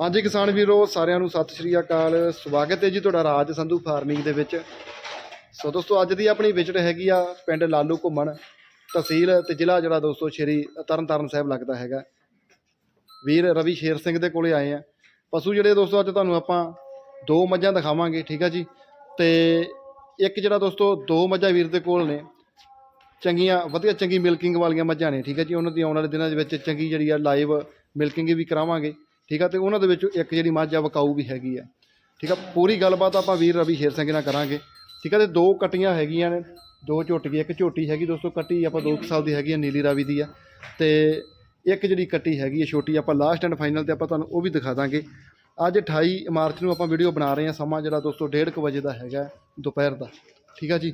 ਹਾਂਜੀ ਕਿਸਾਨ ਵੀਰੋ, ਸਾਰਿਆਂ ਨੂੰ ਸਤਿ ਸ਼੍ਰੀ ਅਕਾਲ। ਸਵਾਗਤ ਹੈ ਜੀ ਤੁਹਾਡਾ ਰਾਜ ਸੰਧੂ ਫਾਰਮਿੰਗ ਦੇ ਵਿੱਚ। ਸੋ ਦੋਸਤੋ, ਅੱਜ ਦੀ ਆਪਣੀ ਵਿਜ਼ਿਟ ਹੈਗੀ ਆ ਪਿੰਡ ਲਾਲੂ ਘੁੰਮਣ। ਤਹਿਸੀਲ ਤੇ ਜ਼ਿਲ੍ਹਾ ਜਿਹੜਾ ਦੋਸਤੋ, ਸ਼੍ਰੀ ਤਰਨਤਾਰਨ ਸਾਹਿਬ ਲੱਗਦਾ ਹੈਗਾ। ਵੀਰ ਰਵੀ ਸ਼ੇਰ ਸਿੰਘ ਦੇ ਕੋਲੇ ਆਏ ਆ। ਪਸ਼ੂ ਜਿਹੜੇ ਦੋਸਤੋ, ਅੱਜ ਤੁਹਾਨੂੰ ਆਪਾਂ ਦੋ ਮੱਝਾਂ ਦਿਖਾਵਾਂਗੇ, ਠੀਕ ਆ ਜੀ? ਤੇ ਇੱਕ ਜਿਹੜਾ ਦੋਸਤੋ, ਦੋ ਮੱਝਾਂ ਵੀਰ ਦੇ ਕੋਲ ਨੇ। ਚੰਗੀਆਂ, ਵਧੀਆ ਚੰਗੀ ਮਿਲਕਿੰਗ ਵਾਲੀਆਂ ਮੱਝਾਂ ਨੇ, ਠੀਕ ਹੈ ਜੀ? ਉਹਨਾਂ ਦੀ ਆਉਣ ਵਾਲੇ ਦਿਨਾਂ ਦੇ ਵਿੱਚ ਚੰਗੀ ਜਿਹੜੀ ਆ ਲਾਈਵ ਮਿਲਕਿੰਗ ਵੀ ਕਰਾਵਾਂਗੇ। ਠੀਕ ਆ? ਤੇ ਉਹਨਾਂ ਦੇ ਵਿੱਚੋਂ ਇੱਕ ਜਿਹੜੀ ਮੱਝ ਆ ਵਕਾਊ ਵੀ ਹੈਗੀ ਆ। ਠੀਕ ਆ? ਪੂਰੀ ਗੱਲਬਾਤ ਆਪਾਂ ਵੀਰ ਰਵੀ ਸ਼ੇਰ ਸਿੰਘ ਨਾਲ ਕਰਾਂਗੇ। ਠੀਕ ਆ? ਤੇ ਦੋ ਕਟੀਆਂ ਹੈਗੀਆਂ ਨੇ। ਦੋ ਝੋਟੀਆਂ ਇੱਕ ਝੋਟੀ ਹੈਗੀ ਦੋਸਤੋ, ਕੱਟੀ ਆਪਾਂ 2 ਸਾਲ ਦੀ ਹੈਗੀ ਆ, ਨੀਲੀ ਰਾਵੀ ਦੀ ਆ। ਤੇ ਇੱਕ ਜਿਹੜੀ ਕੱਟੀ ਹੈਗੀ ਆ ਛੋਟੀ ਆਪਾਂ ਲਾਸਟ ਐਂਡ ਫਾਈਨਲ ਤੇ ਆਪਾਂ ਤੁਹਾਨੂੰ ਉਹ ਵੀ ਦਿਖਾ ਦਾਂਗੇ। ਅੱਜ 28 ਮਾਰਚ ਨੂੰ ਆਪਾਂ ਵੀਡੀਓ ਬਣਾ ਰਹੇ ਹਾਂ ਸਮਾਂ ਜਿਹੜਾ ਦੋਸਤੋ 1:30 ਵਜੇ ਦਾ ਹੈਗਾ ਦੁਪਹਿਰ ਦਾ। ਠੀਕ ਆ ਜੀ?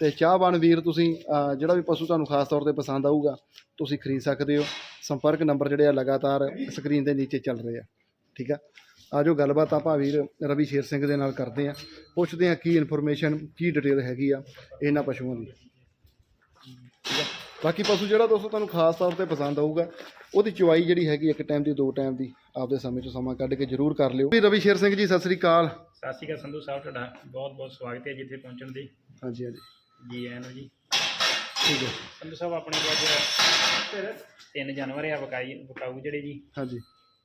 ਤੇ ਚਾਹਵਾਨ ਵੀਰ ਤੁਸੀਂ ਜਿਹੜਾ ਵੀ ਪਸ਼ੂ ਤੁਹਾਨੂੰ ਖਾਸ ਤੌਰ ਤੇ ਪਸੰਦ ਆਊਗਾ, ਤੁਸੀਂ ਖਰੀਦ ਸਕਦੇ ਹੋ। ਸੰਪਰਕ ਨੰਬਰ ਜਿਹੜੇ ਆ ਲਗਾਤਾਰ ਸਕਰੀਨ ਦੇ ਨੀਚੇ ਚੱਲ ਰਹੇ ਆ। ਠੀਕ ਆ? ਆਜੋ ਗੱਲਬਾਤ ਆਪਾਂ ਵੀਰ ਰਵੀ ਸ਼ੇਰ ਸਿੰਘ ਦੇ ਨਾਲ ਕਰਦੇ ਆ। ਪੁੱਛਦੇ ਆ ਕੀ ਇਨਫੋਰਮੇਸ਼ਨ ਕੀ ਡਿਟੇਲ ਹੈਗੀ ਆ ਇਹਨਾਂ ਪਸ਼ੂਆਂ ਦੀ। ਠੀਕ ਆ? ਬਾਕੀ ਪਸ਼ੂ ਜਿਹੜਾ ਦੋਸਤੋ ਤੁਹਾਨੂੰ ਖਾਸ ਤੌਰ ਤੇ ਪਸੰਦ ਆਊਗਾ ਉਹਦੀ ਚੁਆਈ ਜਿਹੜੀ ਹੈਗੀ ਇੱਕ ਟਾਈਮ ਦੀ ਦੋ ਟਾਈਮ ਦੀ ਆਪਦੇ ਸਮੇਂ 'ਚੋਂ ਸਮਾਂ ਕੱਢ ਕੇ ਜ਼ਰੂਰ ਕਰ ਲਿਓ। ਵੀ ਰਵੀ ਸ਼ੇਰ ਸਿੰਘ ਜੀ ਸਤਿ ਸ੍ਰੀ ਅਕਾਲ। ਸਤਿ ਸ਼੍ਰੀ ਅਕਾਲ ਸੰਧੂ ਸਾਹਿਬ ਤੁਹਾਡਾ ਬਹੁਤ ਬਹੁਤ ਸਵਾਗਤ ਹੈ ਜਿੱਥੇ ਪਹੁੰਚਣ ਦੀ। ਹਾਂਜੀ ਹਾਂਜੀ। ਜੀ ਆਇਆਂ ਨੂੰ ਜੀ। ਠੀਕ ਹੈ। ਸੰਧੂ ਸਾਹਿਬ ਆਪਣੇ ਕੋਲ ਤਿੰਨ ਜਾਨਵਰ ਆ ਬਕਾਈ ਬਕਾਊ ਜਿਹੜੇ ਜੀ। ਹਾਂਜੀ।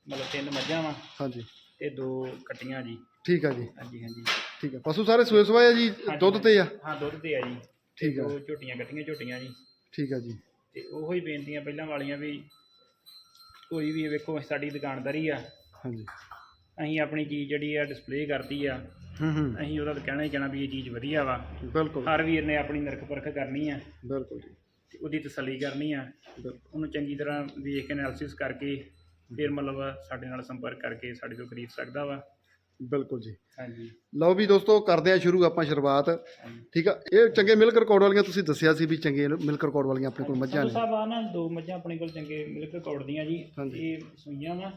ਮਤਲਬ ਤਿੰਨ ਮੱਝਾਂ ਵਾ ਹਾਂਜੀ। ਤੇ ਦੋ ਕੱਟੀਆਂ ਜੀ। ਠੀਕ ਆ ਜੀ। ਹਾਂਜੀ ਹਾਂਜੀ। ਠੀਕ ਆ। ਪਸ਼ੂ ਸਾਰੇ ਸੂਏ ਸਵਾਏ ਆ ਜੀ? ਦੁੱਧ ਤੇ ਆ? ਹਾਂ ਦੁੱਧ ਤੇ ਆ ਜੀ। ਠੀਕ ਆ। ਦੋ ਝੋਟੀਆਂ ਕੱਟੀਆਂ ਝੋਟੀਆਂ ਜੀ। ਠੀਕ ਆ ਜੀ। ਤੇ ਉਹੋ ਹੀ ਬੇਨਤੀਆਂ ਪਹਿਲਾਂ ਵਾਲੀਆਂ ਵੀ ਕੋਈ ਵੀ ਵੇਖੋ ਸਾਡੀ ਦੁਕਾਨਦਾਰੀ ਆ। ਹਾਂਜੀ। ਅਸੀਂ ਆਪਣੀ ਚੀਜ਼ ਜਿਹੜੀ ਆ ਡਿਸਪਲੇ ਕਰਦੀ ਆ। ਹੂੰ ਹੂੰ। ਅਸੀਂ ਉਹਦਾ ਕਹਿਣਾ ਹੀ ਕਹਿਣਾ ਵੀ ਇਹ ਚੀਜ਼ ਵਧੀਆ ਵਾ। ਬਿਲਕੁਲ। ਹਰ ਵੀਰ ਨੇ ਆਪਣੀ ਨਰਕ ਪਰਖ ਕਰਨੀ ਆ। ਬਿਲਕੁਲ ਜੀ। ਤੇ ਉਹਦੀ ਤਸੱਲੀ ਕਰਨੀ ਆ। ਉਹਨੂੰ ਚੰਗੀ ਤਰ੍ਹਾਂ ਵੇਖ ਕੇ ਐਨਾਲਿਸਿਸ ਕਰਕੇ ਫਿਰ ਮਤਲਬ ਸਾਡੇ ਨਾਲ ਸੰਪਰਕ ਕਰਕੇ ਸਾਡੇ ਤੋਂ ਖਰੀਦ ਸਕਦਾ ਵਾ। ਬਿਲਕੁਲ ਜੀ। ਹਾਂਜੀ। ਲਓ ਵੀ ਦੋਸਤੋ ਕਰਦੇ ਆ ਸ਼ੁਰੂ ਆਪਾਂ ਸ਼ੁਰੂਆਤ। ਠੀਕ ਆ? ਇਹ ਚੰਗੇ ਮਿਲਕ ਰਿਕਾਰਡ ਵਾਲੀਆਂ ਤੁਸੀਂ ਦੱਸਿਆ ਸੀ ਵੀ ਚੰਗੇ ਮਿਲਕ ਰਿਕਾਰਡ ਵਾਲੀਆਂ ਆਪਣੇ ਕੋਲ ਮੱਝਾਂ ਨੇ। ਸਾਹਿਬ ਆ ਨਾ ਦੋ ਮੱਝਾਂ ਆਪਣੇ ਕੋਲ ਚੰਗੇ ਮਿਲਕ ਰਿਕਾਰਡ ਦੀਆਂ ਜੀ। ਇਹ ਸੂਈਆਂ ਵਾ।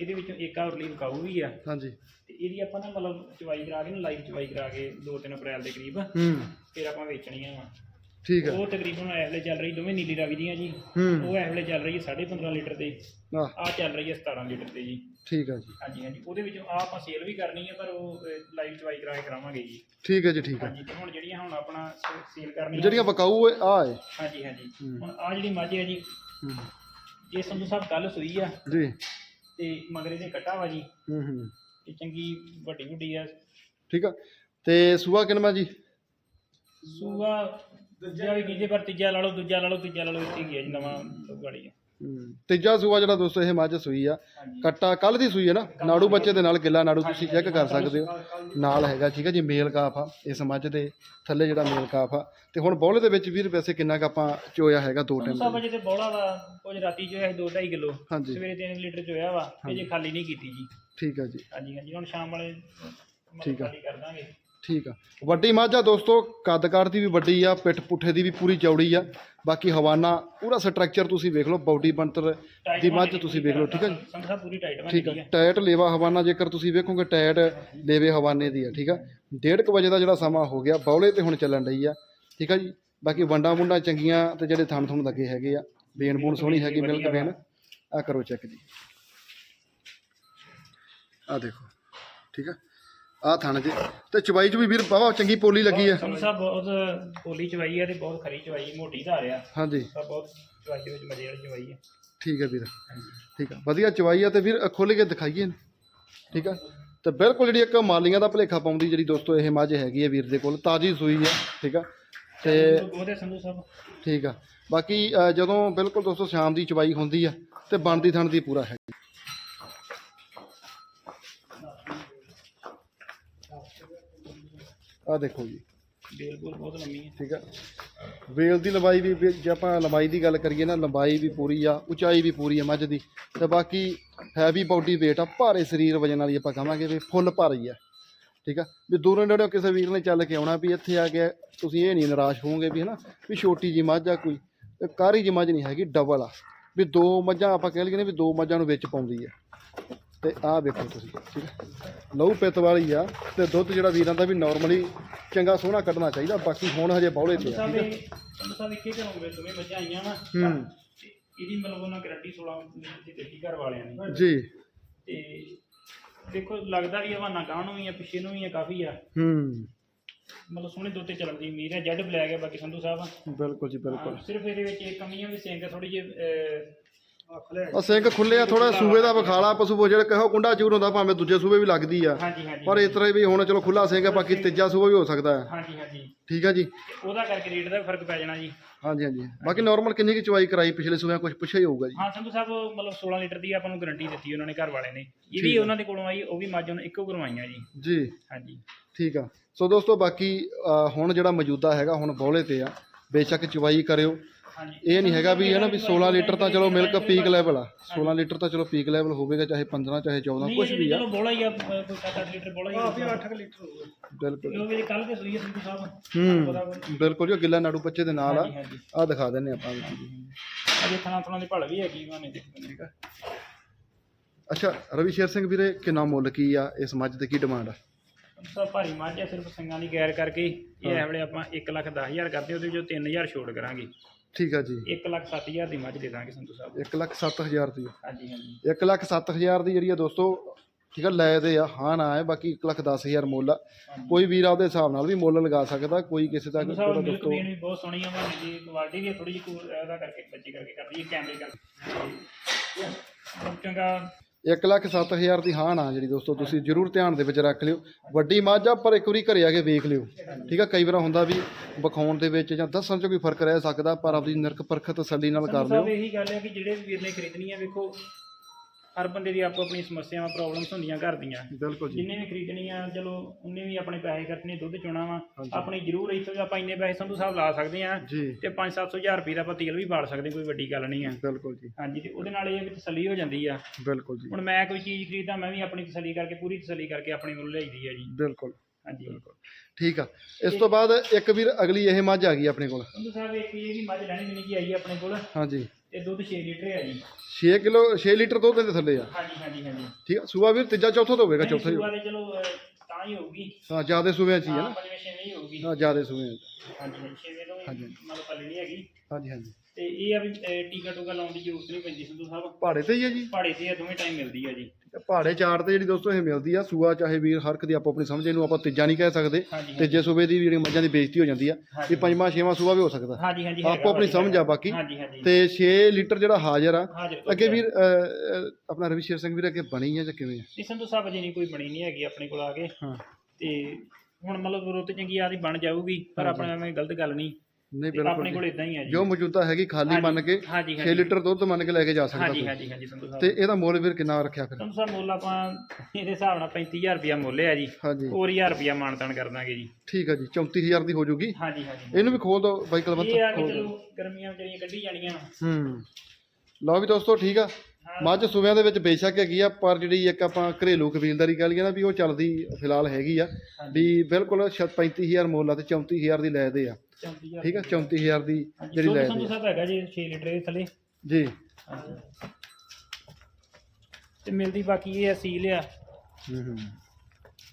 ਇਹਦੇ ਵਿੱਚੋਂ ਇੱਕ ਆਵਰਲੀ ਵਿਕਾਊ ਵੀ ਆ। ਹਾਂਜੀ। ਤੇ ਇਹਦੀ ਆਪਾਂ ਨਾ ਮਤਲਬ ਚਵਾਈ ਕਰਾ ਕੇ ਨਾ ਲਾਈਵ ਚਵਾਈ ਕਰਾ ਕੇ 2-3 ਅਪ੍ਰੈਲ ਦੇ ਕਰੀਬ ਹੂੰ। ਫਿਰ ਆਪਾਂ ਵੇਚਣੀਆਂ ਵਾ। ਠੀਕ ਆ ਉਹ ਤਕਰੀਬਨ ਇਸ ਵੇਲੇ ਚੱਲ ਰਹੀ ਦੋਵੇਂ ਨੀਲੀ ਰਾਵੀ ਦੀਆਂ ਜੀ। ਹੂੰ। ਉਹ ਇਸ ਵੇਲੇ ਚੱਲ ਰਹੀ ਹੈ 15.5 ਲੀਟਰ ਤੇ। ਆਹ ਆਹ ਚੱਲ ਰਹੀ ਹੈ 17 ਲੀਟਰ ਤੇ ਜੀ। ਠੀਕ ਆ ਜੀ। ਹਾਂਜੀ ਹਾਂਜੀ। ਉਹਦੇ ਵਿੱਚੋਂ ਆਹ ਆਪਾਂ ਸੇਲ ਵੀ ਕਰਨੀ ਹੈ ਪਰ ਉਹ ਲਾਈਵ ਚਵਾਈ ਕਰਾ ਕੇ ਕਰਾਵਾਂਗੇ ਜੀ। ਠੀਕ ਹੈ ਜੀ ਠੀਕ ਆ ਹਾਂਜੀ ਤੇ ਹੁਣ ਜਿਹੜੀਆਂ ਹੁਣ ਆਪਣਾ ਸੇਲ ਕਰਨੀਆਂ ਜਿਹੜੀਆਂ ਵਕਾਊ ਆ ਹੈ। ਹਾਂਜੀ ਹਾਂਜੀ। ਹੂੰ। ਹੁਣ ਆ ਜਿਹੜੀ ਮੱਝ ਹੈ ਜੀ ਹੂੰ। ਇਹ ਸੰਧੂ ਸਾਹਿਬ ਕੱਲ ਸੂਈ ਆ। ਜੀ। ਤੇ ਮਗਰੇ ਦੇ ਕੱਟਾ ਵਾ ਜੀ। ਹੂੰ ਹੂੰ। ਇਹ ਚੰਗੀ ਵੱਡੀ ਵੱਡੀ ਆ। ਠੀਕ ਆ। ਤੇ ਸੂਆ ਕਿਨਮਾ ਜੀ? ਸੂਆ ਦੂਜਾ ਵੀ ਕੀਜੇ ਪਰ ਤੀਜਾ ਲਾ ਲਓ ਦੂਜਾ ਲਾ ਲਓ ਤੀਜਾ ਲਾ ਲਓ ਇੱਥੇ ਹੀ ਹੈ ਜੀ ਨਵਾਂ ਗਾੜੀ ਹੈ ਹੂੰ ਤੀਜਾ ਸੂਆ ਜਿਹੜਾ ਦੋਸਤੋ ਇਹ ਮੱਝ ਸੂਈ ਆ। ਕੱਟਾ ਕੱਲ ਦੀ ਸੂਈ ਹੈ ਨਾ ਨਾੜੂ ਬੱਚੇ ਦੇ ਨਾਲ ਗਿੱਲਾ ਨਾੜੂ ਤੁਸੀਂ ਚੈੱਕ ਕਰ ਸਕਦੇ ਹੋ। ਨਾਲ ਹੈਗਾ ਠੀਕ ਹੈ ਜੀ ਮੇਲ ਕਾਫ ਆ ਇਸ ਮੱਝ ਦੇ ਥੱਲੇ ਜਿਹੜਾ ਮੇਲ ਕਾਫ ਆ। ਤੇ ਹੁਣ ਬੌਲੇ ਦੇ ਵਿੱਚ ਵੀਰ ਵੈਸੇ ਕਿੰਨਾ ਕ ਆਪਾਂ ਚੋਇਆ ਹੈਗਾ ਦੋ ਟਾਈਮ ਅਜੇ ਤੇ ਬੋਲਾ ਵਾ ਕੁਝ ਰਾਤੀ ਜੋ ਹੈ 2.5 ਕਿਲੋ। ਹਾਂਜੀ। ਸਵੇਰੇ 3 ਲੀਟਰ ਚੋਇਆ ਵਾ ਇਹ ਜੇ ਖਾਲੀ ਨਹੀਂ ਕੀਤੀ ਜੀ। ਠੀਕ ਆ ਜੀ। ਹਾਂਜੀ ਹਾਂਜੀ ਹੁਣ ਸ਼ਾਮ ਵਾਲੇ ਠੀਕ ਆ। ਖਾਲੀ ਕਰ ਦਾਂਗੇ। ਠੀਕ ਆ। ਵੱਡੀ ਮੱਝ ਆ ਦੋਸਤੋ ਕੱਦ-ਕਾਠ ਦੀ ਵੀ ਵੱਡੀ ਆ ਪਿੱਠ ਪੁੱਠੇ ਦੀ ਵੀ ਪੂਰੀ ਚੌੜੀ ਆ। ਬਾਕੀ ਹਵਾਨਾ ਪੂਰਾ ਸਟਰਕਚਰ ਤੁਸੀਂ ਵੇਖ ਲਓ ਬਾਡੀ ਬਣਤਰ ਦੀ ਮੱਝ ਤੁਸੀਂ ਵੇਖ ਲਓ ਠੀਕ ਹੈ ਜੀ? ਸੰਧੂ ਪੂਰੀ ਟਾਈਟ ਠੀਕ ਬਣੀ ਆ। ਹੈ ਟਾਇਟ ਲੇਵਾ ਹਵਾਨਾ ਜੇਕਰ ਤੁਸੀਂ ਵੇਖੋਗੇ ਟਾਇਟ ਲੇਵੇ ਹਵਾਨੇ ਦੀ ਆ ਠੀਕ ਆ? ਡੇਢ ਕੁ ਵਜੇ ਦਾ ਜਿਹੜਾ ਸਮਾਂ ਹੋ ਗਿਆ ਬੌਲੇ ਤੇ ਹੁਣ ਚੱਲਣ ਡਈ ਆ ਠੀਕ ਆ ਜੀ? ਬਾਕੀ ਵੰਡਾ ਮੁੰਡਾ ਚੰਗੀਆਂ ਤੇ ਜਿਹੜੇ ਥਣ ਥਣ ਲੱਗੇ ਹੈਗੇ ਆ ਬੇਨ ਬੂਨ ਸੋਹਣੀ ਹੈਗੀ ਮਿਲਕ ਬੇਨ। ਆ ਕਰੋ ਚੈੱਕ ਜੀ। ਆ ਦੇਖੋ ਠੀਕ ਆ? ਆ ਥਣ ਜੀ ਤੇ ਚਵਾਈ ਚ ਵੀ ਵੀਰ ਬਾਵਾ ਚੰਗੀ ਪੋਲੀ ਲੱਗੀ ਆ। ਸਾਹਿਬ ਬਹੁਤ ਪੋਲੀ ਚਵਾਈ ਹੈ ਤੇ ਬਹੁਤ ਖਰੀ ਚਵਾਈ ਮੋਟੀ ਧਾਰ ਆ। ਹਾਂਜੀ। ਸਭ ਬਹੁਤ ਚਵਾਈ ਦੇ ਵਿੱਚ ਮਜ਼ੇ ਵਾਲੀ ਚਵਾਈ ਹੈ ਠੀਕ ਆ ਵੀਰ। ਠੀਕ ਆ। ਵਧੀਆ ਚਵਾਈ ਆ ਤੇ ਵੀਰ ਖੋਲ ਕੇ ਦਿਖਾਈਏ। ਇਹਨੂੰ। ਠੀਕ ਆ। ਤੇ ਬਿਲਕੁਲ ਜਿਹੜੀ ਇੱਕ ਮਾਲੀਆਂ ਦਾ ਭਲੇਖਾ ਪਾਉਂਦੀ ਜਿਹੜੀ ਦੋਸਤੋ ਇਹ ਮੱਝ ਹੈਗੀ ਆ ਵੀਰ ਦੇ ਕੋਲ ਤਾਜ਼ੀ ਸੂਈ ਆ। ਠੀਕ ਆ। ਤੇ ਉਹਦੇ ਸੰਧੂ ਸਾਹਿਬ। ਠੀਕ ਆ। ਬਾਕੀ ਅ, ਜਦੋਂ ਬਿਲਕੁਲ ਦੋਸਤੋ ਸ਼ਾਮ ਦੀ ਚਵਾਈ ਹੁੰਦੀ ਆ ਤੇ ਬਣਦੀ ਥਣ ਦੀ ਪੂਰਾ ਹੈ ਆ ਦੇਖੋ ਜੀ। ਬਿਲਕੁਲ ਬਹੁਤ ਲੰਮੀ ਹੈ। ਠੀਕ ਆ। ਵੇਲ ਦੀ ਲੰਬਾਈ ਵੀ ਵੀ ਜੇ ਆਪਾਂ ਲੰਬਾਈ ਦੀ ਗੱਲ ਕਰੀਏ ਨਾ ਲੰਬਾਈ ਵੀ ਪੂਰੀ ਆ ਉਚਾਈ ਵੀ ਪੂਰੀ ਆ ਮੱਝ ਦੀ। ਤੇ ਬਾਕੀ ਹੈਵੀ ਬਾਡੀ weight ਆ ਭਾਰੇ ਸਰੀਰ ਵਜਨ ਵਾਲੀ ਆਪਾਂ ਕਹਾਂਗੇ ਵੀ ਫੁੱਲ ਭਾਰੀ ਆ। ਠੀਕ ਆ। ਵੀ ਦੂਰੋਂ ਨੇੜਿਓਂ ਕਿਸੇ ਵੀਰ ਨੇ ਚੱਲ ਕੇ ਆਉਣਾ ਵੀ ਇੱਥੇ ਆ ਕੇ ਤੁਸੀਂ ਇਹ ਨਹੀਂ ਨਿਰਾਸ਼ ਹੋਵੋਗੇ ਵੀ ਹਨਾ ਵੀ ਛੋਟੀ ਜੀ ਮੱਝ ਆ ਕੋਈ ਤੇ ਕਾਰੀ ਜੀ ਮੱਝ ਨਹੀਂ ਹੈਗੀ ਡਬਲ ਆ। ਵੀ ਦੋ ਮੱਝਾਂ ਆਪਾਂ ਕਹਿ ਲਈਏ ਨੇ ਵੀ ਦੋ ਮੱਝਾਂ ਨੂੰ ਵਿੱਚ ਪਾਉਂਦੀ ਆ। ਤੇ ਆਹ ਵੇਖੋ ਤੁਸੀਂ ਠੀਕ ਹੈ? ਲਹੂ ਪਿੱਤ ਵਾਲੀ ਆ ਤੇ ਦੁੱਧ ਜਿਹੜਾ ਵੀਰਾਂ ਦਾ ਵੀ ਨਾਰਮਲੀ ਚੰਗਾ ਸੋਹਣਾ ਕੱਢਣਾ ਚਾਹੀਦਾ ਬਾਕੀ ਹੁਣ ਹਜੇ ਬੌਲੇ ਤੇ ਆ ਸੰਧੂ ਸਾਹਿਬ ਇੱਕੇ ਘਰੋਂ ਵਿੱਚ ਦੋਵੇਂ ਮੱਝਾਂ ਆਈਆਂ ਵਾ। ਹੂੰ। ਇਹਦੀ ਮਤਲਬ ਉਹਨਾਂ ਗਰੰਟੀ 16 ਦੀ ਦਿੱਤੀ ਘਰ ਵਾਲਿਆਂ ਨੇ। ਜੀ। ਤੇ ਦੇਖੋ ਲੱਗਦਾ ਵੀ ਹਵਾਨਾ ਗਾਂ ਨੂੰ ਵੀ ਆ ਪਿੱਛੇ ਨੂੰ ਵੀ ਆ ਕਾਫੀ ਆ। ਹੂੰ। ਮਤਲਬ ਸੋਹਣੇ ਦੁੱਧ ਤੇ ਚੱਲਣ ਦੀ ਉਮੀਦ ਹੈ ਜੱਡ ਬਲੈਕ ਹੈ ਬਾਕੀ ਸੰਧੂ ਸਾਹਿਬ ਬਿਲਕੁਲ ਜੀ ਬਿਲਕੁਲ। ਹਾਂ, ਸਿਰਫ ਇਹਦੇ ਵਿੱਚ ਇਹ ਕਮੀਆਂ ਵੀ ਸਿੰਘ ਥੋੜੀ ਜਿਹੀ ਆ ਸਿੰਘ ਖੁੱਲੇ ਆ ਥੋੜਾ ਸੂਬੇ ਦਾ ਵਿਖਾਲਾ ਪਸ਼ੂ ਉਹ ਜਿਹੜਾ ਕਹੋ ਕੁੰਡਾ ਚੂਰ ਹੁੰਦਾ ਭਾਵੇਂ ਦੂਜੇ ਸੂਬੇ ਵੀ ਲੱਗਦੀ ਆ। ਹਾਂਜੀ ਹਾਂਜੀ। ਪਰ ਇਸ ਤਰ੍ਹਾਂ ਵੀ ਹੁਣ ਚਲੋ ਖੁੱਲਾ ਸਿੰਘ ਆ ਬਾਕੀ ਤੀਜਾ ਸੂਬਾ ਵੀ ਹੋ ਸਕਦਾ ਹੈ ਹਾਂਜੀ ਹਾਂਜੀ। ਠੀਕ ਆ ਜੀ? ਉਹਦਾ ਕਰਕੇ ਰੇਟ ਦਾ ਫ਼ਰਕ ਪੈ ਜਾਣਾ ਜੀ। ਹਾਂਜੀ ਹਾਂਜੀ। ਬਾਕੀ ਨਾਰਮਲ ਕਿੰਨੀ ਕੀ ਚਵਾਈ ਕਰਾਈ ਪਿਛਲੇ ਸੂਬਿਆਂ ਕੁਝ ਪੁੱਛਿਆ ਹੀ ਹੋਊਗਾ ਜੀ। ਹਾਂ ਸੰਧੂ ਸਾਹਿਬ ਮਤਲਬ 16 ਲੀਟਰ ਦੀ ਆਪਾਂ ਨੂੰ ਗਾਰੰਟੀ ਦਿੱਤੀ ਉਹਨਾਂ ਨੇ ਘਰ ਵਾਲੇ ਨੇ। ਇਹ ਵੀ ਉਹਨਾਂ ਦੇ ਕੋਲੋਂ ਆਈ ਉਹ ਵੀ ਮੱਝ ਉਹਨਾਂ ਇੱਕੋ ਕਰਵਾਈਆਂ ਜੀ। ਜੀ। ਹਾਂਜੀ। ਠੀਕ ਆ। ਸੋ ਦੋਸਤੋ ਬਾਕੀ ਹੁਣ ਜਿਹੜਾ ਮੌਜੂਦਾ ਹੈਗਾ ਹੁਣ ਬੋਲੇ ਤੇ ਆ। ਬੇਸ਼ੱਕ ਚਵਾਈ ਕਰਿਓ। ਇਹ ਨਹੀਂ ਹੈਗਾ ਵੀ ਹੈ ਨਾ ਵੀ 16 ਲੀਟਰ ਤਾਂ ਚਲੋ ਮਿਲਕ ਪੀਕ ਲੈਵਲ ਆ। 16 ਲੀਟਰ ਤਾਂ ਚਲੋ ਪੀਕ ਲੈਵਲ ਹੋਵੇਗਾ ਚਾਹੇ 15 ਚਾਹੇ 14 ਕੁਝ ਵੀ ਆ। ਚਲੋ ਬੋਲਾ ਹੀ ਆ ਕੋਈ 7-8 ਲੀਟਰ ਬੋਲਾ ਹੀ ਆ। 8 ਲੀਟਰ ਹੋਊਗਾ। ਬਿਲਕੁਲ। ਵੀ ਕੱਲ ਦੇ ਸਾਹਿਬ। ਹੂੰ ਜੀ ਗਿੱਲਾ ਨਾੜੂ ਬੱਚੇ ਦੇ ਨਾਲ ਆ। ਆ ਦਿਖਾ ਦਿੰਨੇ ਆਪਾਂ। ਅਜੇ ਥਣਾ ਥਣਾ ਦੀ ਭਲ ਵੀ ਹੈਗੀ ਮਾਨੇ ਦੇਖ ਠੀਕ ਆ। ਅੱਛਾ ਰਵੀ ਸ਼ੇਰ ਸਿੰਘ ਵੀਰੇ ਕਿੰਨਾ ਮੁੱਲ ਕੀ ਆ ਇਸ ਮੱਝ ਦੇ ਕੀ ਡਿਮਾਂਡ ਆ? ਸਭ ਭਾਰੀ ਮੱਝ ਆ ਸਿਰਫ ਸਿੰਘਾਂ ਦੀ ਗੈਰ ਕਰਕੇ ਇਹ ਵੇਲੇ ਆਪਾਂ 1 ਲੱਖ 10000 ਕਰਦੇ ਉਹਦੇ ਵਿੱਚੋਂ 3000 ਛੋੜ ਕਰਾਂਗੇ। ਠੀਕ ਆ ਜੀ। 1 ਲੱਖ 7000 ਦੀ ਮੱਝ ਦੇ ਦਾਂਗੇ ਸੰਧੂ ਸਾਹਿਬ। 1 ਲੱਖ 7000 ਦੀ ਹਾਂਜੀ ਹਾਂਜੀ। 1 ਲੱਖ 7000 ਦੀ ਜਿਹੜੀ ਆ ਦੋਸਤੋ ਠੀਕ ਆ ਲੈ ਦੇ ਆ ਹਾਂ ਨਾ ਹੈ ਬਾਕੀ 1 ਲੱਖ 10000 ਮੁੱਲ ਆ। ਕੋਈ ਵੀਰ ਆਪਦੇ ਹਿਸਾਬ ਨਾਲ ਵੀ ਮੁੱਲ ਲਗਾ ਸਕਦਾ ਕੋਈ ਕਿਸੇ ਦਾ ਮਿਲਕ ਦੋਸਤੋ। ਵੀ ਬਹੁਤ ਸੋਹਣੀ ਆ ਮਾਨੇ ਦੀ ਕੁਆਲਿਟੀ ਵੀ ਥੋੜੀ ਜਿਹੀ ਇਹਦਾ ਕਰਕੇ ਬੱਚੇ ਕਰਕੇ ਕਰਦੀ ਹੈ ਕੈਮਰੇ ਕਰਕੇ। ਚੰਗਾ। 1 ਲੱਖ 7000 ਦੀ ਹਾਂ ਨਾ ਜਿਹੜੀ ਦੋਸਤੋ, ਤੁਸੀਂ ਜਰੂਰ ਧਿਆਨ ਦੇ ਵਿੱਚ ਰੱਖ ਲਿਓ। ਵੱਡੀ ਮੱਝ ਆ, ਪਰ ਇੱਕ ਵਾਰੀ ਘਰੇ ਆ ਕੇ ਵੇਖ ਲਿਓ। ਠੀਕ ਆ, ਕਈ ਵਾਰ ਹੁੰਦਾ ਵੀ ਵਿਖਾਉਣ ਦੇ ਵਿੱਚ ਜਾਂ ਦੱਸਣ 'ਚ ਕੋਈ ਫ਼ਰਕ ਰਹਿ ਸਕਦਾ, ਪਰ ਆਪਦੀ ਨਿਰਖ ਪਰਖ ਤਸੱਲੀ ਨਾਲ ਕਰ ਸੰਧੂ ਲਿਓ ਇਹੀ ਗੱਲ ਹੈ ਕਿ ਜਿਹੜੇ ਵੀਰ ਨੇ ਖਰੀਦਣੀ ਹੈ ਵੇਖੋ ਹਰ ਬੰਦੇ ਦੀ ਆਪੋ ਆਪਣੀ ਸਮੱਸਿਆਵਾਂ ਪ੍ਰੋਬਲਮਸ ਹੁੰਦੀਆਂ ਘਰ ਦੀਆਂ। ਬਿਲਕੁਲ ਜੀ। ਜਿੰਨੇ ਵੀ ਖਰੀਦਣੀ ਆ ਚਲੋ ਉਹਨੇ ਵੀ ਆਪਣੇ ਪੈਸੇ ਖਰਚਣੇ ਦੁੱਧ ਚੋਣਾ ਵਾ। ਆਪਣੀ ਜ਼ਰੂਰ ਇੱਥੋਂ ਆਪਾਂ ਇੰਨੇ ਪੈਸੇ ਸੰਧੂ ਸਾਹਿਬ ਲਾ ਸਕਦੇ ਆ ਤੇ 5-700 ਹਜ਼ਾਰ ਰੁਪਏ ਦਾ ਆਪਾਂ ਤੇਲ ਵੀ ਬਾਲ ਸਕਦੇ ਕੋਈ ਵੱਡੀ ਗੱਲ ਨਹੀਂ ਆ। ਬਿਲਕੁਲ ਜੀ। ਹਾਂਜੀ ਤੇ ਉਹਦੇ ਨਾਲ ਇਹ ਵੀ ਤਸੱਲੀ ਹੋ ਜਾਂਦੀ ਆ। ਬਿਲਕੁਲ ਜੀ। ਹੁਣ ਮੈਂ ਕੋਈ ਚੀਜ਼ ਖਰੀਦਾਂ ਮੈਂ ਵੀ ਆਪਣੀ ਤਸੱਲੀ ਕਰਕੇ ਪੂਰੀ ਤਸੱਲੀ ਕਰਕੇ ਆਪਣੇ ਮੁੱਲ ਲਈਦੀ ਆ ਜੀ। ਬਿਲਕੁਲ। ਹਾਂਜੀ। ਠੀਕ ਆ। ਇਸ ਤੋਂ ਬਾਅਦ ਇੱਕ ਵੀਰ ਅਗਲੀ ਇਹ ਮੱਝ ਆ ਗਈ ਆਪਣੇ ਕੋਲ। ਸੰਧੂ ਸਾਹਿਬ ਇੱਕ ਇਹ ਵੀ ਮੱਝ ਲੈਣੀ ਦੇਣੀ ਕੀ ਆਈ ਆ ਆਪਣੇ ਕੋਲ। ਹਾਂਜੀ। ਤੇ ਦੁੱਧ 6 ਲੀਟਰ ਹੈ ਜੀ। 6 ਕਿਲੋ 6 ਲੀਟਰ ਦੁੱਧ ਦੇ ਥੱਲੇ ਆ। ਹਾਂਜੀ ਹਾਂਜੀ ਹਾਂਜੀ। ਠੀਕ ਆ। ਸੂਆ ਵੀਰ ਤੀਜਾ ਚੌਥਾ ਤਾਂ ਹੋਵੇਗਾ ਚੌਥਾ ਹੀ ਸੂਆ ਦੇ ਚਲੋ ਅਹ, ਤਾਂ ਹੀ ਹੋਊਗੀ। ਹਾਂ ਜਿਆਦੇ ਸੂਬਿਆਂ 'ਚ ਹੀ ਹੈ ਹਾਂ ਨਾ ਪੰਜਵੇਂ ਛੇਵੇਂ ਹੀ ਹੋਊਗੀ। ਹਾਂ ਜਿਆਦੇ ਸੂਬਿਆਂ 'ਚ। ਹਾਂਜੀ ਹਾਂਜੀ ਛੇਵੇਂ ਤੋਂ ਹਾਂਜੀ। ਮਤਲਬ ਪੱਲੇ ਨਹੀਂ ਹੈਗੀ। ਹਾਂਜੀ ਹਾਂਜੀ। ਤੇ ਇਹ ਆ ਵੀ ਅਹ, ਟੀਕਾ ਟੂਕਾ ਲਾਉਣ ਦੀ ਜ਼ਰੂਰਤ ਨਹੀਂ ਪੈਂਦੀ ਸੰਧੂ ਸਾਹਿਬ। ਪਹਾੜੇ ਤੇ ਹੀ ਹੈ ਜੀ। ਪਹਾੜੇ ਤੇ ਆ ਦੋਵੇਂ ਟਾਈਮ ਮਿਲਦੀ ਆ ਜੀ। ਪਹਾੜੇ ਚਾਰ ਤੇ ਜਿਹੜੀ ਦੋਸਤੋ ਇਹ ਮਿਲਦੀ ਆ ਸੂਆ ਚਾਹੇ ਵੀਰ ਹਰ ਇੱਕ ਦੀ ਆਪੋ ਆਪਣੀ ਸਮਝ ਇਹਨੂੰ ਆਪਾਂ ਤੀਜਾ ਨਹੀਂ ਕਹਿ ਸਕਦੇ। ਹਾਂਜੀ ਤੀਜੇ ਸੂਬੇ ਦੀ ਜਿਹੜੀ ਮੱਝਾਂ ਦੀ ਬੇਇੱਜ਼ਤੀ ਹੋ ਜਾਂਦੀ ਆ ਹਾਂਜੀ। ਵੀ ਪੰਜਵਾਂ ਛੇਵਾਂ ਸੂਆ ਵੀ ਹੋ ਸਕਦਾ। ਹਾਂਜੀ ਹਾਂਜੀ ਆਪੋ ਆਪਣੀ ਸਮਝ ਆ ਬਾਕੀ। ਹਾਂਜੀ ਹਾਂਜੀ। ਤੇ 6 ਲੀਟਰ ਜਿਹੜਾ ਹਾਜ਼ਰ ਆ ਹਾਜ਼ਰ ਅੱਗੇ ਵੀਰ ਅਹ, ਅਹ, ਆਪਣਾ ਰਵੀ ਸ਼ੇਰ ਸਿੰਘ ਵੀਰ ਅੱਗੇ ਬਣੀ ਆ ਜਾਂ ਕਿਵੇਂ ਆ? ਇਹ ਸੰਧੂ ਸਾਹਿਬ ਜੀ ਨਹੀਂ ਕੋਈ ਬਣੀ ਨਹੀਂ ਹੈਗੀ ਆਪਣੇ ਕੋਲ ਆ ਕੇ। ਹਾਂ। ਤੇ ਹੁਣ ਮਤਲਬ ਰੁੱਤ ਚੰਗੀ ਆਦੀ ਬਣ ਜਾਊਗੀ ਪਰ ਆਪਣੇ ਐਵੇਂ ਗਲਤ ਗੱਲ ਨਹੀਂ। ਨਹੀਂ ਤੇ ਬਿਲਕੁਲ ਆਪਣੇ। ਕੋਲ ਇਦਾਂ ਹੀ ਆ ਜੀ। ਜੋ ਮੌਜੂਦਾ ਹੈਗੀ ਖਾਲੀ ਮੰਨ ਕੇ ਹਾਂਜੀ 6 ਹਾਂਜੀ ਲੀਟਰ ਦੁੱਧ ਮੰਨ ਕੇ ਲੈ ਕੇ ਜਾ ਸਕਦਾ ਹਾਂਜੀ ਕੋਈ। ਹਾਂਜੀ ਹਾਂਜੀ ਸੰਧੂ ਸਾਹਿਬ। ਤੇ ਇਹਦਾ ਮੁੱਲ ਵੀਰ ਕਿੰਨਾ ਰੱਖਿਆ ਫਿਰ? ਸੰਧੂ ਸਾਹਿਬ ਮੁੱਲ ਆਪਾਂ ਇਹਦੇ ਹਿਸਾਬ ਨਾਲ 35000 ਰੁਪਇਆ ਮੁੱਲ ਹੈ ਜੀ। ਹਾਂਜੀ। ਹੋਰ 1000 ਰੁਪਇਆ ਮਾਨਤਾਨ ਕਰ ਦਾਂਗੇ ਜੀ। ਠੀਕ ਹੈ ਜੀ 34000 ਦੀ ਹੋ ਜੂਗੀ। ਹਾਂਜੀ ਹਾਂਜੀ। ਇਹਨੂੰ ਵੀ ਖੋਲ ਦਿਓ ਬਾਈ ਕਲਵੰਤ। ਇਹ ਆ ਕਿ ਖੋਲ ਦਿਓ ਚਲੋ ਗਰਮੀਆਂ ਵਿਚਾਰੀਆਂ ਕੱਢੀ ਜਾਣੀਆਂ। ਹੂੰ। ਲਓ ਵੀ ਦੋਸਤੋ ਠੀਕ ਆ। ਹਾਂ। ਮੱਝ ਸੂਬਿਆਂ ਦੇ ਵਿੱਚ ਬੇਸ਼ੱਕ ਹੈਗੀ ਆ ਪਰ ਜਿਹੜੀ ਇੱਕ ਆਪਾਂ ਘਰੇਲੂ ਕਬੀਲਦਾਰੀ ਕਹਿ ਲਈਏ ਨਾ ਵੀ ਉਹ ਚੱਲਦੀ ਫਿਲਹਾਲ ਹੈਗੀ ਆ ਵੀ ਬਿਲਕੁਲ ਛ- 35000 ਮੁੱਲ ਆ ਤੇ 34000 ਦੀ ਲੈ ਦੇ ਆ। 34000 ਠੀਕ ਆ? 34000 ਦੀ ਜਿਹੜੀ ਦੁੱਧ ਲੈ ਸੰਧੂ ਦੇ ਆ। ਸਾਹਿਬ ਹੈਗਾ ਜੀ 6 ਲੀਟਰ ਦੇ ਥੱਲੇ। ਜੀ। ਹਾਂਜੀ। ਤੇ ਮਿਲਦੀ ਬਾਕੀ ਇਹ ਅਸੀਲ ਆ। ਹੂੰ ਹੂੰ।